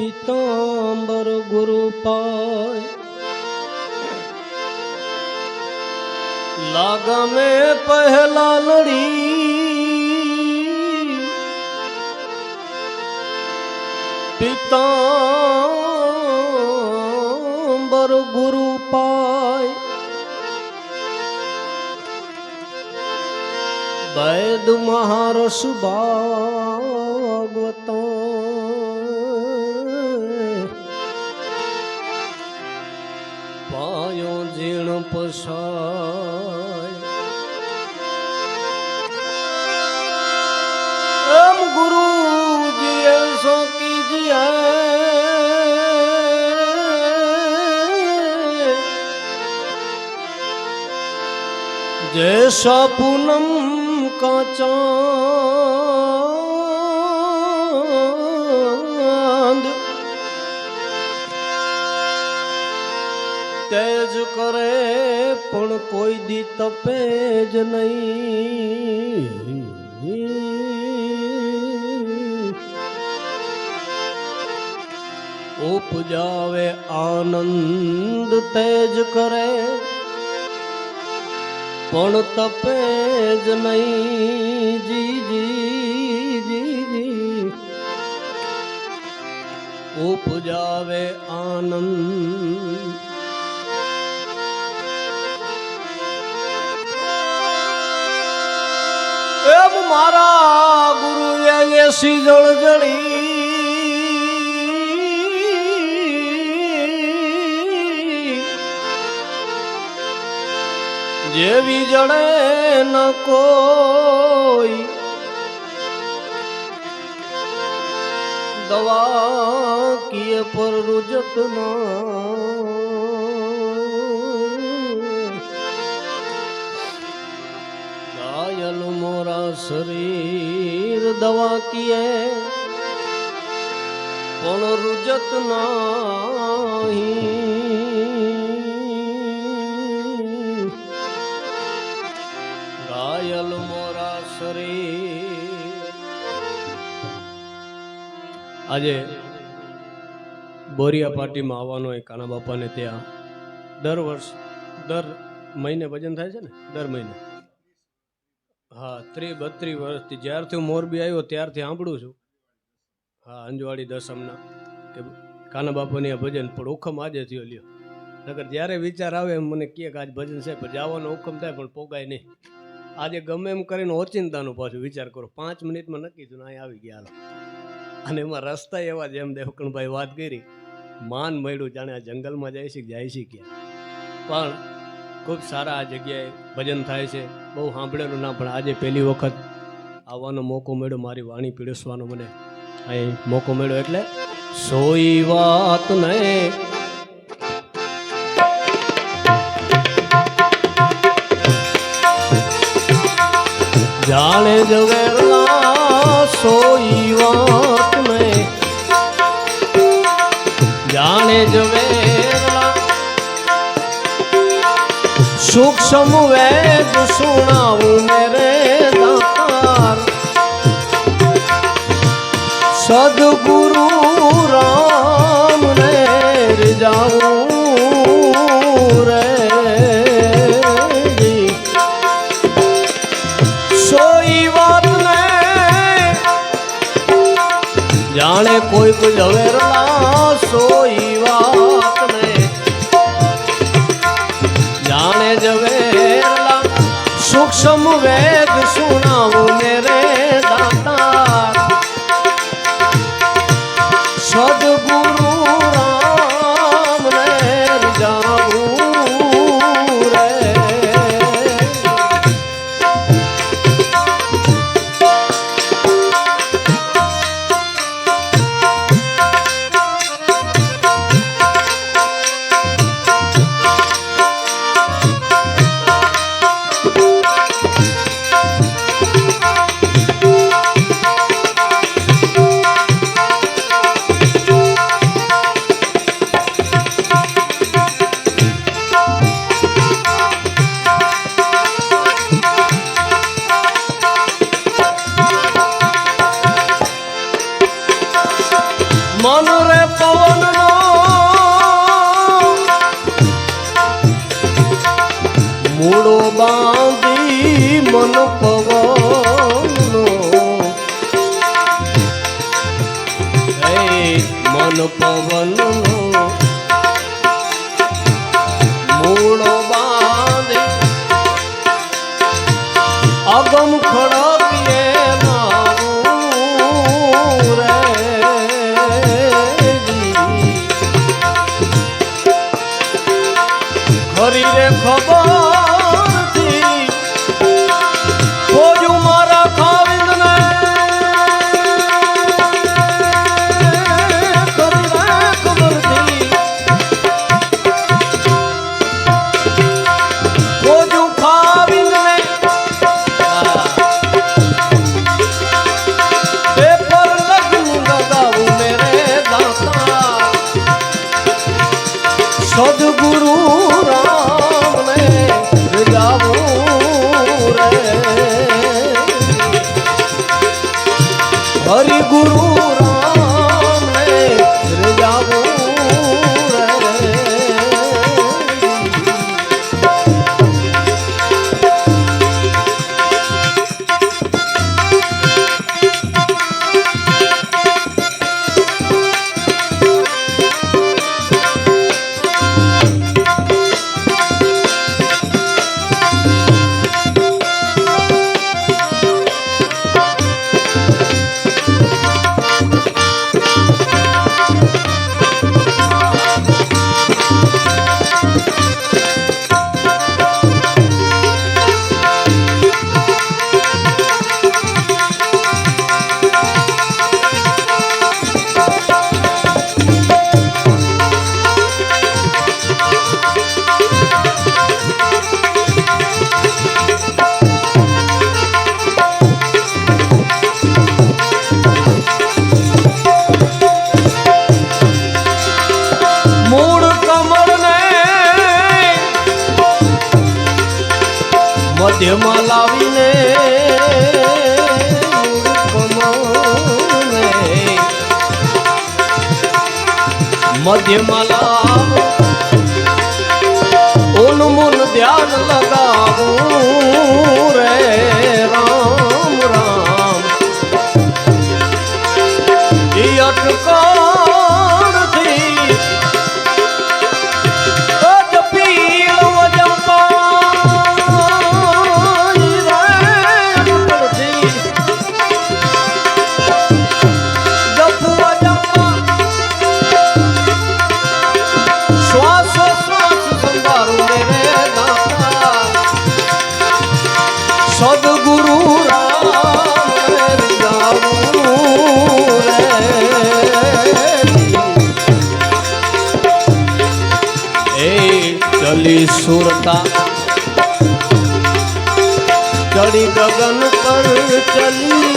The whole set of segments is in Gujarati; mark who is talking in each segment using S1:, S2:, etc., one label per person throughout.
S1: পিতাম্বর গুরু পায়। লাগামে পহলা লড়ি। পিতাম্বর গুরু পায়। বৈদ মহারস ভাগবতা આપશો એમ ગુરુજીએ સોકી જીએ જે સપૂનમ કાચો તેજ કરે પણ કોઈ દી તપે જ નહીં. ઉપજાવે આનંદ તેજ કરે, પણ તપે જ નહીં. જી જી જી ઉપજાવે આનંદ મારા ગુરુએ એસી જળ જડી. જેવી જડે ન કોઈ દવા કિએ પર રુજત ઘાયલ શરીર દવા કિએ, પણ રુજત નહીં. ગાયલ મોરા શરીર. આજે બોરિયા પાર્ટીમાં આવવાનો હોય કાના બાપાને ત્યાં દર વર્ષ, દર મહિને ભજન થાય છે ને? દર મહિને. હા ત્રી બત્રી વર્ષથી, જ્યારથી હું મોરબી આવ્યો, ત્યારથી સાંભળું છું. હા અંજવાળી દસમના, કે કાના બાપાની ભજન પણ હુકમ આજે થયો, લ્યો. નકર જ્યારે વિચાર આવે એમ મને કહે કે આજ ભજન છે, પણ જવાનો હુકમ થાય, પણ પોગાય નહીં. આજે ગમે એમ કરીને ઓચિંતાનું પાછું વિચાર કરો. પાંચ મિનિટમાં નક્કી થયું અહીં આવી ગયા અને એમાં રસ્તા એવા જેમ દેવકણભાઈ વાત કરી. માન મળ્યું, જાણે આ જંગલમાં જાય છે જાય છે ક્યાં. પણ ખૂબ સારા આ જગ્યાએ ભજન થાય છે. બહુ સાંભળેલું ના પણ આજે પહેલી વખત આવવાનો મોકો મળ્યો. મારી વાણી પીરસવાનો મને અહીં મોકો મળ્યો. એટલે સોઈ વાત નહીં જાણે સોઈ વાત ને. જાણે જવેરલા સૂક્ષ્મ વેદ સુણાવું મેરે દાતાર. સદગુરુ રામ ને જાઉં રે. સોઈ વાત ને જાણે કોઈ જવેરલા સોઈ વાત ઝવેરલા સૂક્ષ્મ વેદ পবন મધ્યમાં લાવો ઓનું મૂન ધ્યાન લગાવું. મોટી સુરતા ચડી ગગન પર ચલી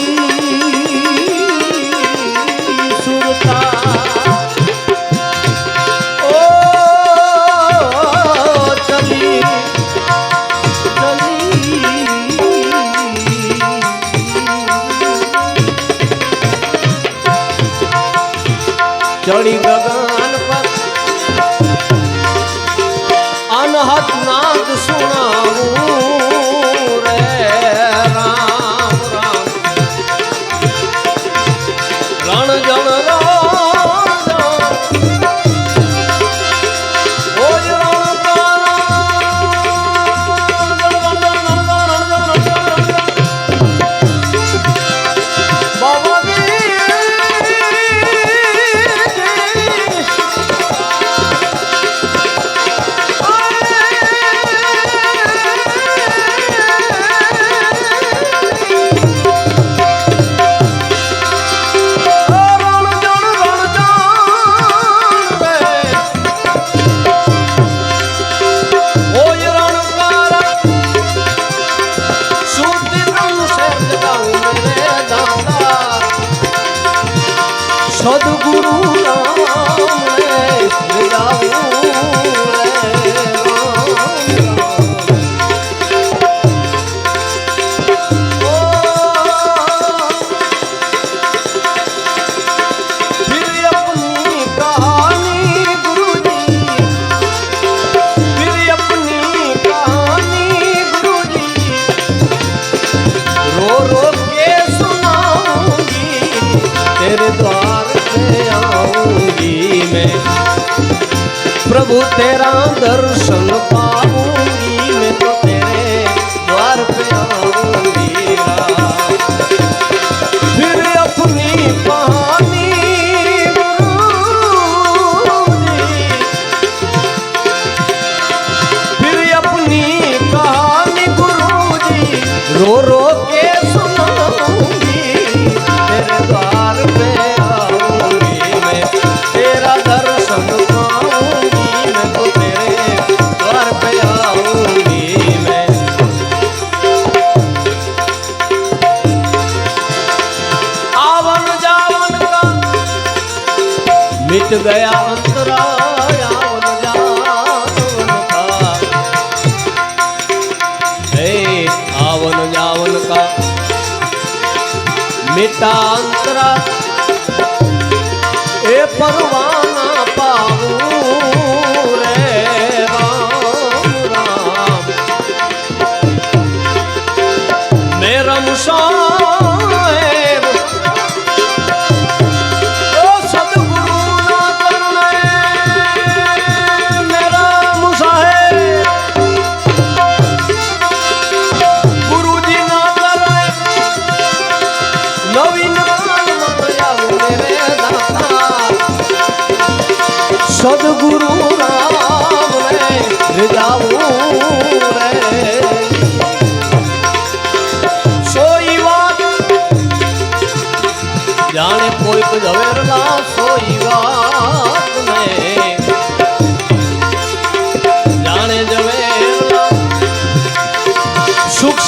S1: સદગુરુ પ્રભુ તેરા દર્શન પા મિટ ગયા અંતરા આવન જાવન કા મિટા અંતરા એ પરવા સદગુરુ રામ રે રીજાવું રે સોઈ વાત જાણે કોઈક ઝવેરના સોઈ વાત જાણે ઝવેર સુખ